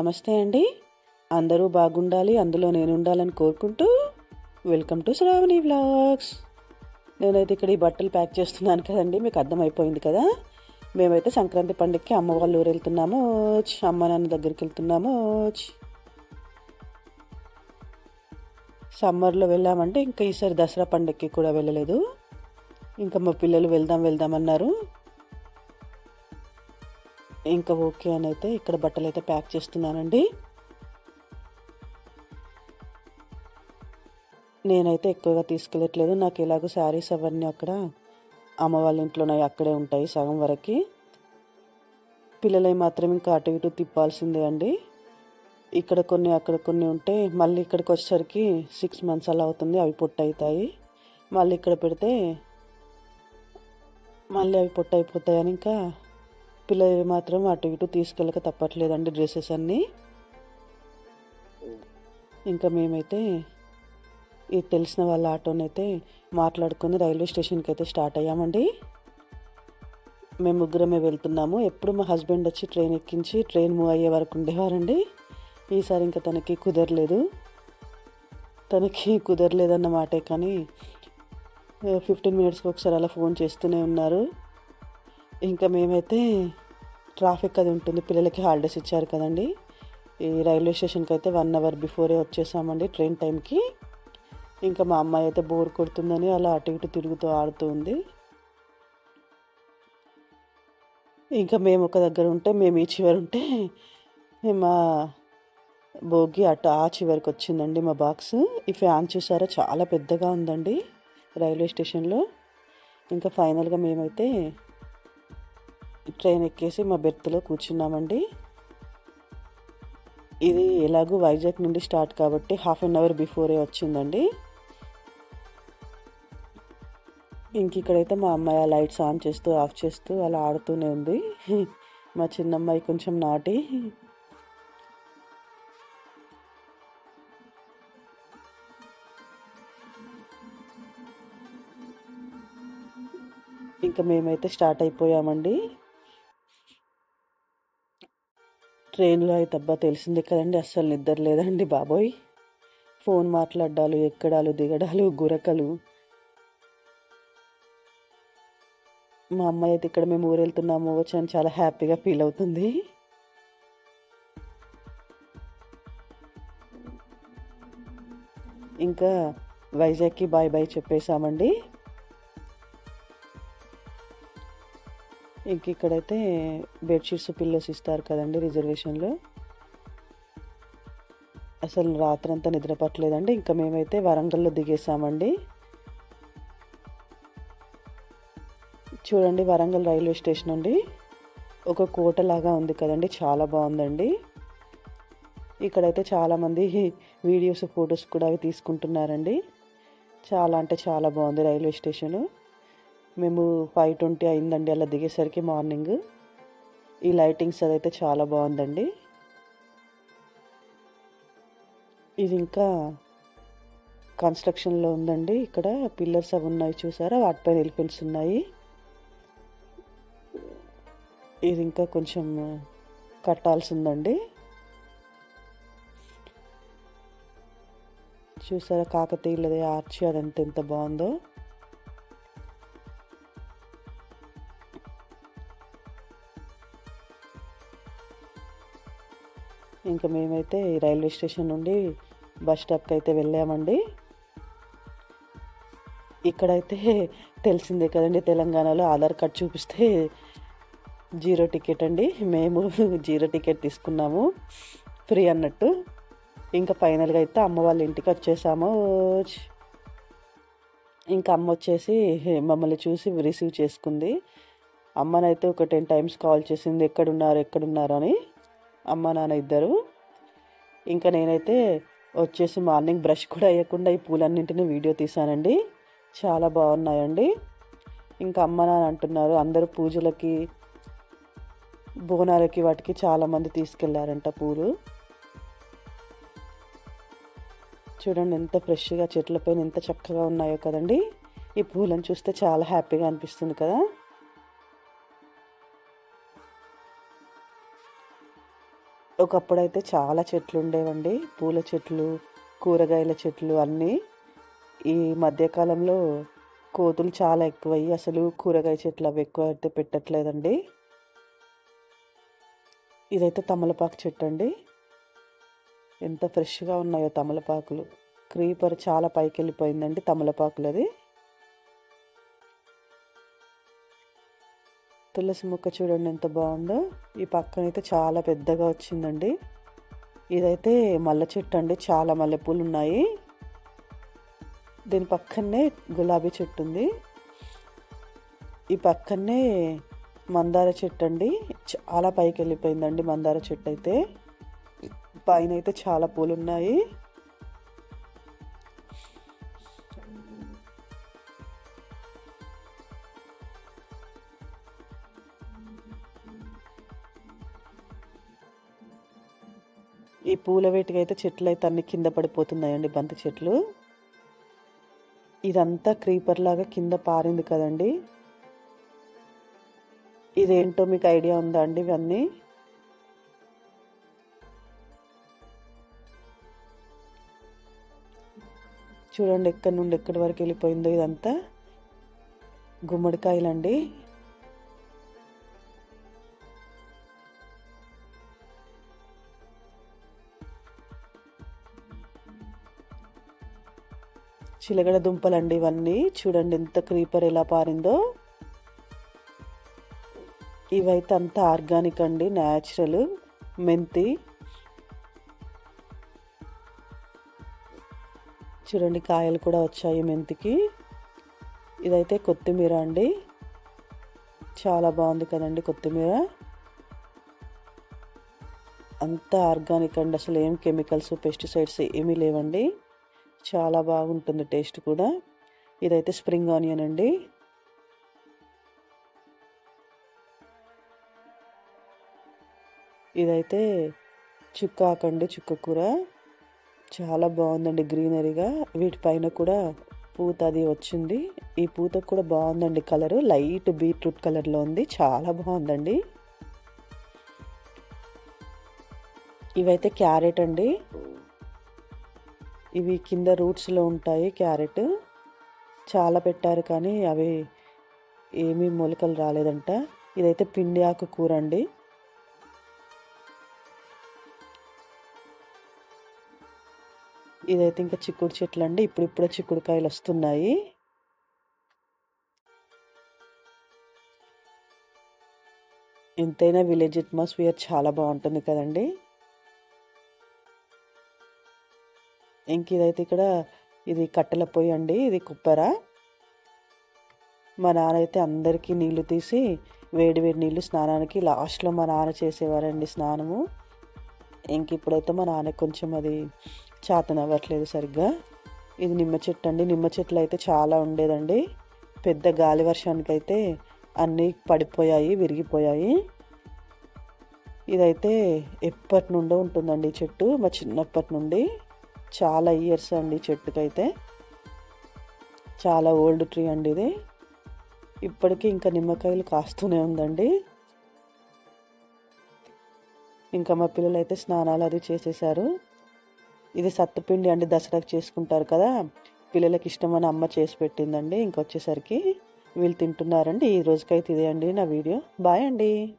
నమస్తే అండి. అందరూ బాగుండాలి అందులో నేను ఉండాలని కోరుకుంటూ వెల్కమ్ టు శ్రావణి వ్లాగ్స్. నేనైతే ఇక్కడ ఈ బట్టలు ప్యాక్ చేస్తున్నాను కదండి మీకు అర్థమైపోయింది కదా? మేమైతే సంక్రాంతి పండుగకి అమ్మ వాళ్ళ ఊరు వెళ్తున్నాము అమ్మ నాన్న దగ్గరికి వెళ్తున్నాము సమ్మర్లో వెళ్ళామంటే ఇంకా ఈసారి దసరా పండుగకి కూడా వెళ్ళలేదు. ఇంకా మా పిల్లలు వెళ్దాం వెళ్దాం అన్నారు. ఇంకా ఓకే అని అయితే ఇక్కడ బట్టలు అయితే ప్యాక్ చేస్తున్నానండి. నేనైతే ఎక్కువగా తీసుకెళ్ళట్లేదు. నాకు ఎలాగో శారీస్ అవన్నీ అక్కడ అమ్మ వాళ్ళ ఇంట్లోనే అక్కడే ఉంటాయి సగం వరకు. పిల్లలై మాత్రం ఇంకా అటు ఇటు తిప్పాల్సిందే అండి. ఇక్కడ కొన్ని అక్కడ కొన్ని ఉంటే మళ్ళీ ఇక్కడికి వచ్చేసరికి సిక్స్ మంత్స్ అలా అవుతుంది అవి పొట్టు అవుతాయి మళ్ళీ ఇక్కడ పెడితే మళ్ళీ అవి పొట్టు అయిపోతాయని ఇంకా పిల్లలు మాత్రం అటు ఇటు తీసుకెళ్ళక తప్పట్లేదండి డ్రెస్సెస్ అన్నీ. ఇంకా మేమైతే ఇది తెలిసిన వాళ్ళ ఆటోనైతే మాట్లాడుకొని రైల్వే స్టేషన్కి అయితే స్టార్ట్ అయ్యామండి. మేము ముగ్గురమే వెళ్తున్నాము. ఎప్పుడు మా హస్బెండ్ వచ్చి ట్రైన్ ఎక్కించి ట్రైన్ మూవ్ అయ్యే వరకు ఉండేవారండి. ఈసారి ఇంకా తనకి కుదరలేదు. తనకి కుదరలేదన్న మాటే కానీ ఫిఫ్టీన్ మినిట్స్కి ఒకసారి అలా ఫోన్ చేస్తూనే ఉన్నారు. ఇంకా మేమైతే ట్రాఫిక్ అది ఉంటుంది. పిల్లలకి హాలిడేస్ ఇచ్చారు కదండి. ఈ రైల్వే స్టేషన్కి అయితే వన్ అవర్ బిఫోరే వచ్చేసామండి ట్రైన్ టైంకి. ఇంకా మా అమ్మాయి అయితే బోర్ కొడుతుందని అలా అటు ఇటు తిరుగుతూ ఆడుతూ ఉంది. ఇంకా మేము ఒక దగ్గర ఉంటే మేము ఈ చివరి ఉంటే మా భోగి అటు ఆ చివరికి వచ్చిందండి మా బాక్స్. ఈ ఫ్యాన్ చూసారా? చాలా పెద్దగా ఉందండి రైల్వే స్టేషన్లో. ఇంకా ఫైనల్గా మేమైతే ట్రైన్ ఎక్కేసి మా బెర్త్లో కూర్చున్నామండి. ఇది ఎలాగో వైజాగ్ నుండి స్టార్ట్ కాబట్టి హాఫ్ అన్ అవర్ బిఫోరే వచ్చిందండి. ఇంక ఇక్కడైతే మా అమ్మాయి ఆ లైట్స్ ఆన్ చేస్తూ ఆఫ్ చేస్తూ అలా ఆడుతూనే ఉంది. మా చిన్నమ్మాయి కొంచెం నాటి. ఇంకా మేమైతే స్టార్ట్ అయిపోయామండి. ట్రైన్లో అయితే అబ్బా తెలిసిందే కదండి అస్సలు నిద్ర లేదండి బాబోయ్. ఫోన్ మాట్లాడాలు ఎక్కడాలు దిగడాలు గురకలు. మా అమ్మాయి అయితే ఇక్కడ మేము ఊరు వెళ్తున్నాము వచ్చాను చాలా హ్యాపీగా ఫీల్ అవుతుంది. ఇంకా వైజాగ్కి బాయ్ బాయ్ చెప్పేశామండి. ఇంక ఇక్కడైతే బెడ్షీట్స్ పిల్లోస్ ఇస్తారు కదండి రిజర్వేషన్లో. అసలు రాత్రంతా నిద్ర పట్టలేదండి. ఇంకా మేమైతే వరంగల్లో దిగేసామండి. చూడండి వరంగల్ రైల్వే స్టేషన్ అండి. ఒక కోట లాగా ఉంది కదండి. చాలా బాగుందండి. ఇక్కడైతే చాలామంది వీడియోస్ ఫొటోస్ కూడా అవి తీసుకుంటున్నారండి. చాలా అంటే చాలా బాగుంది రైల్వే స్టేషను. మేము ఫైవ్ ట్వంటీ అయిందండి అలా దిగేసరికి మార్నింగ్ ఈ లైటింగ్స్ అదైతే చాలా బాగుందండి. ఇది ఇంకా కన్స్ట్రక్షన్లో ఉందండి. ఇక్కడ పిల్లర్స్ అవి ఉన్నాయి చూసారా? వాటిపైన ఎలిఫెంట్స్ ఉన్నాయి. ఇది ఇంకా కొంచెం కట్టాల్సి ఉందండి చూసారా? కాకతీయులది ఆర్చి అదంతా ఎంత బాగుందో. ఇంకా మేమైతే రైల్వే స్టేషన్ నుండి బస్ స్టాప్కి అయితే వెళ్ళామండి. ఇక్కడైతే తెలిసిందే కదండి తెలంగాణలో ఆధార్ కార్డ్ చూపిస్తే జీరో టికెట్ అండి. మేము జీరో టికెట్ తీసుకున్నాము. ఫ్రీ అన్నట్టు. ఇంకా ఫైనల్గా అయితే అమ్మ వాళ్ళ ఇంటికి వచ్చేసాము. ఇంకా అమ్మ వచ్చేసి మమ్మల్ని చూసి రిసీవ్ చేసుకుంది. అమ్మనైతే ఒక టెన్ టైమ్స్ కాల్ చేసింది ఎక్కడున్నారు ఎక్కడున్నారు అని. అమ్మ నాన్న ఇద్దరు. ఇంకా నేనైతే వచ్చేసి మార్నింగ్ బ్రష్ కూడా వేయకుండా ఈ పూలన్నింటినీ వీడియో తీసానండి చాలా బాగున్నాయండి. ఇంకా అమ్మ నాన్న అంటున్నారు అందరూ పూజలకి బోనాలకి వాటికి చాలామంది తీసుకెళ్ళారంట పూలు. చూడండి ఎంత ఫ్రెష్గా చెట్లపైన ఎంత చక్కగా ఉన్నాయో కదండి. ఈ పూలను చూస్తే చాలా హ్యాపీగా అనిపిస్తుంది కదా. ఒకప్పుడైతే చాలా చెట్లు ఉండేవండి పూల చెట్లు కూరగాయల చెట్లు అన్నీ. ఈ మధ్యకాలంలో కోతులు చాలా ఎక్కువయ్యి అసలు కూరగాయ చెట్లు అవి ఎక్కువ అయితే పెట్టట్లేదండి. ఇదైతే తమలపాకు చెట్టు అండి ఎంత ఫ్రెష్గా ఉన్నాయో తమలపాకులు. క్రీపర్ చాలా పైకి వెళ్ళిపోయిందండి తమలపాకులది. తులసి మొక్క చూడండి ఎంత బాగుందో. ఈ పక్కన అయితే చాలా పెద్దగా వచ్చిందండి. ఇదైతే మల్లె చెట్టు అండి చాలా మల్లెపూలు ఉన్నాయి. దీని పక్కనే గులాబీ చెట్టు ఉంది. ఈ పక్కనే మందార చెట్టు అండి చాలా పైకి వెళ్ళిపోయిందండి మందార చెట్టు అయితే. పైన అయితే చాలా పూలు ఉన్నాయి. ఈ పూల వేటికైతే చెట్లు అయితే అన్ని కింద పడిపోతున్నాయండి బంతి చెట్లు. ఇదంతా క్రీపర్ లాగా కింద పారింది కదండి. ఇదేంటో మీకు ఐడియా ఉందా అండి ఇవన్నీ? చూడండి ఎక్కడి నుండి ఎక్కడి వరకు వెళ్ళిపోయిందో ఇదంతా. గుమ్మడికాయలండి. చిలగడ దుంపలండి ఇవన్నీ. చూడండి ఎంత క్రీపర్ ఎలా పారిందో. ఇవైతే అంతా ఆర్గానిక్ అండి న్యాచురల్ మెంతి. చూడండి కాయలు కూడా వచ్చాయి మెంతికి. ఇదైతే కొత్తిమీర అండి. చాలా బాగుంది కదండి కొత్తిమీర. అంతా ఆర్గానిక్ అండి. అసలు ఏం కెమికల్స్ పెస్టిసైడ్స్ ఏమీ లేవండి. చాలా బాగుంటుంది టేస్ట్ కూడా. ఇదైతే స్ప్రింగ్ ఆనియన్ అండి. ఇదైతే చుక్కాకండి చుక్క కూర. చాలా బాగుందండి గ్రీనరీగా. వీటిపైన కూడా పూత అది వచ్చింది. ఈ పూత కూడా బాగుందండి కలరు. లైట్ బీట్రూట్ కలర్లో ఉంది. చాలా బాగుందండి. ఇవైతే క్యారెట్ అండి. ఇవి కింద రూట్స్లో ఉంటాయి. క్యారెట్ చాలా పెట్టారు కానీ అవి ఏమీ మొలకలు రాలేదంట. ఇదైతే పిండి ఆకు కూర అండి. ఇదైతే ఇంకా చిక్కుడు చెట్లు అండి. ఇప్పుడు ఇప్పుడే చిక్కుడుకాయలు వస్తున్నాయి. ఎంతైనా విలేజ్ అట్మాస్ఫియర్ చాలా బాగుంటుంది కదండి. ఇంక ఇదైతే ఇక్కడ ఇది కట్టెల పొయ్యి అండి ఇది కుప్పర. మా నాన్న అయితే అందరికీ నీళ్ళు తీసి వేడి వేడి నీళ్ళు స్నానానికి లాస్ట్లో మా నాన్న చేసేవారండి స్నానము. ఇంక ఇప్పుడైతే మా నాన్న కొంచెం అది చాతనవ్వట్లేదు సరిగ్గా. ఇది నిమ్మ చెట్టు అండి నిమ్మ చెట్లు అయితే చాలా ఉండేదండి. పెద్ద గాలి వర్షానికి అయితే అన్నీ పడిపోయాయి విరిగిపోయాయి. ఇదైతే ఎప్పటి నుండో ఉంటుందండి ఈ చెట్టు మా చిన్నప్పటి నుండి. చాలా ఇయర్స్ అండి చెట్టుకైతే. చాలా ఓల్డ్ ట్రీ అండి ఇది. ఇప్పటికీ ఇంకా నిమ్మకాయలు కాస్తూనే ఉందండి. ఇంకా మా పిల్లలు అయితే స్నానాలు అది చేసేసారు. ఇది సత్తుపిండి అండి దసరాకు చేసుకుంటారు కదా. పిల్లలకి ఇష్టమని అమ్మ చేసి పెట్టిందండి. ఇంకొచ్చేసరికి వీళ్ళు తింటున్నారండి. ఈ రోజుకైతే ఇదే అండి నా వీడియో. బాయ్ అండి.